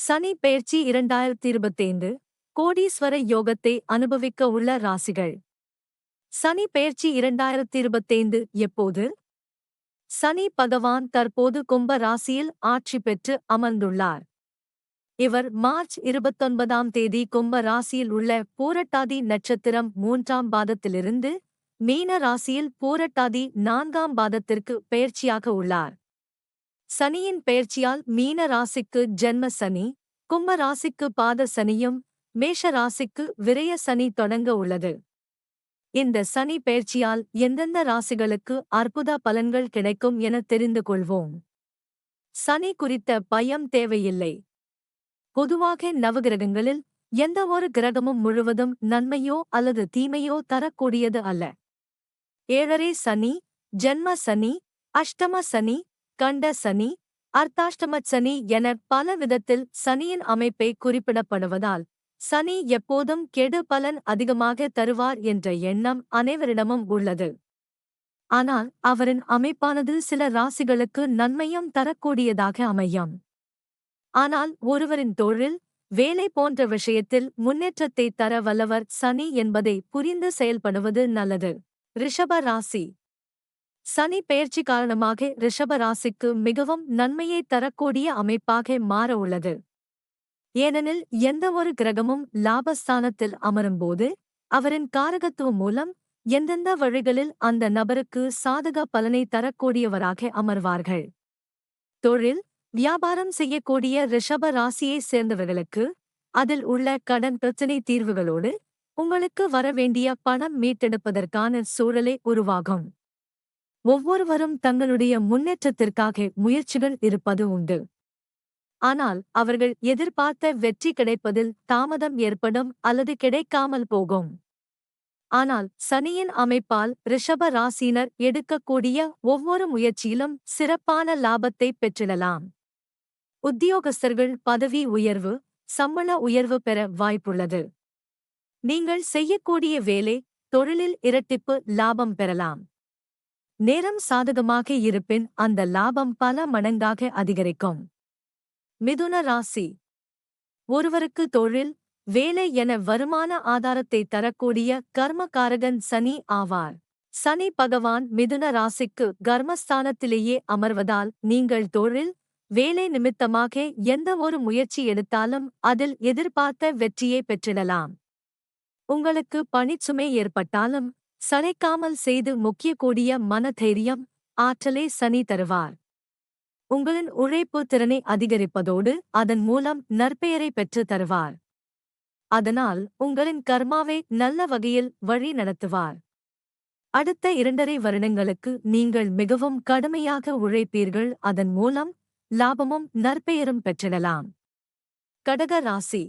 சனி பெயர்ச்சி இரண்டாயிரத்தி இருபத்தைந்து கோடீஸ்வர யோகத்தை அனுபவிக்க உள்ள ராசிகள். சனி பெயர்ச்சி இரண்டாயிரத்தி இருபத்தைந்து எப்போது? சனி பகவான் தற்போது கும்ப ராசியில் ஆட்சி பெற்று அமர்ந்துள்ளார். இவர் மார்ச் இருபத்தொன்பதாம் தேதி கும்ப ராசியில் உள்ள பூரட்டாதி நட்சத்திரம் மூன்றாம் பாதத்திலிருந்து மீன ராசியில் பூரட்டாதி நான்காம் பாதத்திற்கு பெயர்ச்சியாக உள்ளார். சனியின் பெயர்ச்சியால் மீன ராசிக்கு ஜென்ம சனி கும்ப ராசிக்கு பாத சனியும் மேஷ ராசிக்கு விரய சனி தொடங்க உள்ளது. இந்த சனி பெயர்ச்சியால் எந்தெந்த ராசிகளுக்கு அற்புத பலன்கள் கிடைக்கும் என தெரிந்து கொள்வோம். சனி குறித்த பயம் தேவையில்லை. பொதுவாக நவகிரகங்களில் எந்த ஒரு கிரகமும் முழுவதும் நன்மையோ அல்லது தீமையோ தரக்கூடியது அல்ல. ஏழரை சனி ஜென்ம சனி அஷ்டம சனி கண்ட சனி அர்த்தாஷ்டம சனி என பல விதத்தில் சனியின் அமைப்பை குறிப்பிடப்படுவதால் சனி எப்போதும் கெடு பலன் அதிகமாக தருவார் என்ற எண்ணம் அனைவரிடமும் உள்ளது. ஆனால் அவரின் அமைப்பானது சில ராசிகளுக்கு நன்மையும் தரக்கூடியதாக அமையும். ஆனால் ஒருவரின் தொழில் வேலை போன்ற விஷயத்தில் முன்னேற்றத்தை தர வல்லவர் சனி என்பதை புரிந்து செயல்படுவது நல்லது. ரிஷப ராசி சனி பெயர்ச்சி காரணமாக ரிஷப ராசிக்கு மிகவும் நன்மையை தரக்கூடிய அமைப்பாக மாற உள்ளது. ஏனெனில் எந்தவொரு கிரகமும் லாபஸ்தானத்தில் அமரும்போது அவரின் காரகத்துவம் மூலம் எந்தெந்த வழிகளில் அந்த நபருக்கு சாதக பலனை தரக்கூடியவராக அமர்வார்கள். தொழில் வியாபாரம் செய்யக்கூடிய ரிஷப ராசியைச் சேர்ந்தவர்களுக்கு அதில் உள்ள கடன் பிரச்சினை தீர்வுகளோடு உங்களுக்கு வரவேண்டிய பணம் மீட்டெடுப்பதற்கான சூழலை உருவாகும். ஒவ்வொருவரும் தங்களுடைய முன்னேற்றத்திற்காக முயற்சிகள் இருப்பது உண்டு. ஆனால் அவர்கள் எதிர்பார்த்த வெற்றி கிடைப்பதில் தாமதம் ஏற்படும் அல்லது கிடைக்காமல் போகும். ஆனால் சனியின் அமைப்பால் ரிஷப ராசினர் எடுக்கக்கூடிய ஒவ்வொரு முயற்சியிலும் சிறப்பான லாபத்தை பெற்றிடலாம். உத்தியோகஸ்தர்கள் பதவி உயர்வு சம்பள உயர்வு பெற வாய்ப்புள்ளது. நீங்கள் செய்யக்கூடிய வேலை தொழிலில் இரட்டிப்பு லாபம் பெறலாம். நேரம் சாதகமாக இருப்பின் அந்த லாபம் பல மடங்காக அதிகரிக்கும். மிதுன ராசி. ஒருவருக்கு தொழில் வேலை என வருமான ஆதாரத்தை தரக்கூடிய கர்மகாரகன் சனி ஆவார். சனி பகவான் மிதுன ராசிக்கு கர்மஸ்தானத்திலேயே அமர்வதால் நீங்கள் தொழில் வேலை நிமித்தமாக எந்த ஒரு முயற்சி எடுத்தாலும் அதில் எதிர்பார்த்த வெற்றியை பெற்றிடலாம். உங்களுக்கு பணிச்சுமை ஏற்பட்டாலும் சளைக்காமல் செய்து முக்கிய கூடிய மனதைரியம் ஆற்றலை சனி தருவார். உங்களின் உழைப்பு திறனை அதிகரிப்பதோடு அதன் மூலம் நற்பெயரை பெற்று தருவார். அதனால் உங்களின் கர்மாவை நல்ல வகையில் வழி நடத்துவார். அடுத்த இரண்டரை வருடங்களுக்கு நீங்கள் மிகவும் கடுமையாக உழைப்பீர்கள் அதன் மூலம் லாபமும் நற்பெயரும் பெற்றிடலாம். கடக ராசி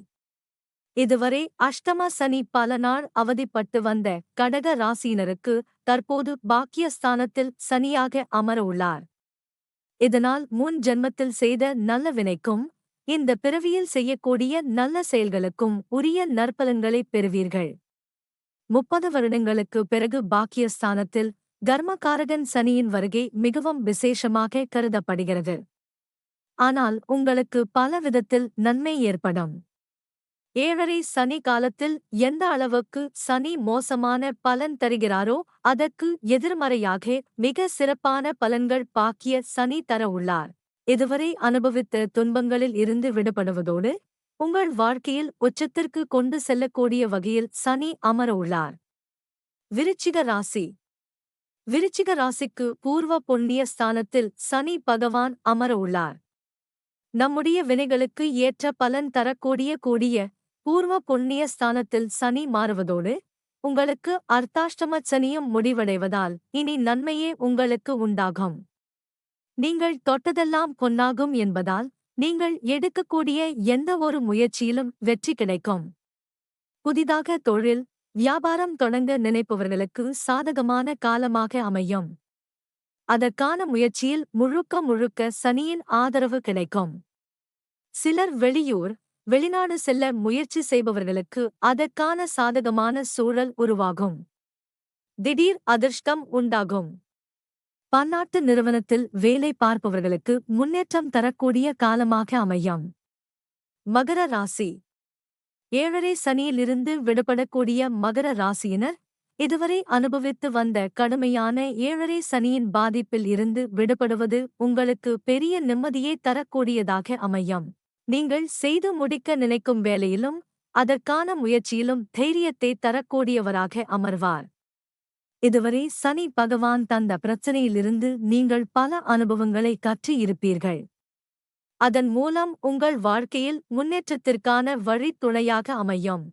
இதுவரை அஷ்டம சனி பல நாள் அவதிப்பட்டு வந்த கடக ராசியினருக்கு தற்போது பாக்கியஸ்தானத்தில் சனியாக அமர உள்ளார். இதனால் முன் ஜென்மத்தில் செய்த நல்ல வினைக்கும் இந்த பிறவியில் செய்யக்கூடிய நல்ல செயல்களுக்கும் உரிய நற்பலன்களை பெறுவீர்கள். முப்பது வருடங்களுக்கு பிறகு பாக்கியஸ்தானத்தில் கர்மகாரகன் சனியின் வருகை மிகவும் விசேஷமாக கருதப்படுகிறது. ஆனால் உங்களுக்கு பல விதத்தில் நன்மை ஏற்படும். ஏழரை சனி காலத்தில் எந்த அளவுக்கு சனி மோசமான பலன் தருகிறாரோ அதற்கு எதிர்மறையாக மிக சிறப்பான பலன்கள் பாக்கிய சனி தர உள்ளார். இதுவரை அனுபவித்த துன்பங்களில் இருந்து விடுபடுவதோடு உங்கள் வாழ்க்கையில் உச்சத்திற்கு கொண்டு செல்லக்கூடிய வகையில் சனி அமர உள்ளார். விருச்சிக ராசி. விருச்சிக ராசிக்கு பூர்வ புண்ணிய ஸ்தானத்தில் சனி பகவான் அமர உள்ளார். நம்முடைய வினைகளுக்கு ஏற்ற பலன் தரக்கூடிய கூடிய பூர்வ புண்ணிய ஸ்தானத்தில் சனி மாறுவதோடு உங்களுக்கு அர்த்தாஷ்டம சனியும் முடிவடைவதால் இனி நன்மையே உங்களுக்கு உண்டாகும். நீங்கள் தொட்டதெல்லாம் பொன்னாகும் என்பதால் நீங்கள் எடுக்கக்கூடிய எந்த ஒரு முயற்சியிலும் வெற்றி கிடைக்கும். புதிதாக தொழில் வியாபாரம் தொடங்க நினைப்பவர்களுக்கு சாதகமான காலமாக அமையும். அதற்கான முயற்சியில் முழுக்க முழுக்க சனியின் ஆதரவு கிடைக்கும். சிலர் வெளியூர் வெளிநாடு செல்ல முயற்சி செய்பவர்களுக்கு அதற்கான சாதகமான சூழல் உருவாகும். திடீர் அதிர்ஷ்டம் உண்டாகும். பன்னாட்டு நிறுவனத்தில் வேலை பார்ப்பவர்களுக்கு முன்னேற்றம் தரக்கூடிய காலமாக அமையும். மகர ராசி. ஏழரை சனியிலிருந்து விடுபடக்கூடிய மகர ராசியினர் இதுவரை அனுபவித்து வந்த கடுமையான ஏழரை சனியின் பாதிப்பில் இருந்து விடுபடுவது உங்களுக்கு பெரிய நிம்மதியை தரக்கூடியதாக அமையும். நீங்கள் செய்து முடிக்க நினைக்கும் வேலையிலும் அதற்கான முயற்சியிலும் தைரியத்தை தரக்கூடியவராக அமர்வார். இதுவரை சனி பகவான் தந்த பிரச்சனையிலிருந்து நீங்கள் பல அனுபவங்களை கற்று இருப்பீர்கள். அதன் மூலம் உங்கள் வாழ்க்கையில் முன்னேற்றத்திற்கான வழித்துணையாக அமையும்.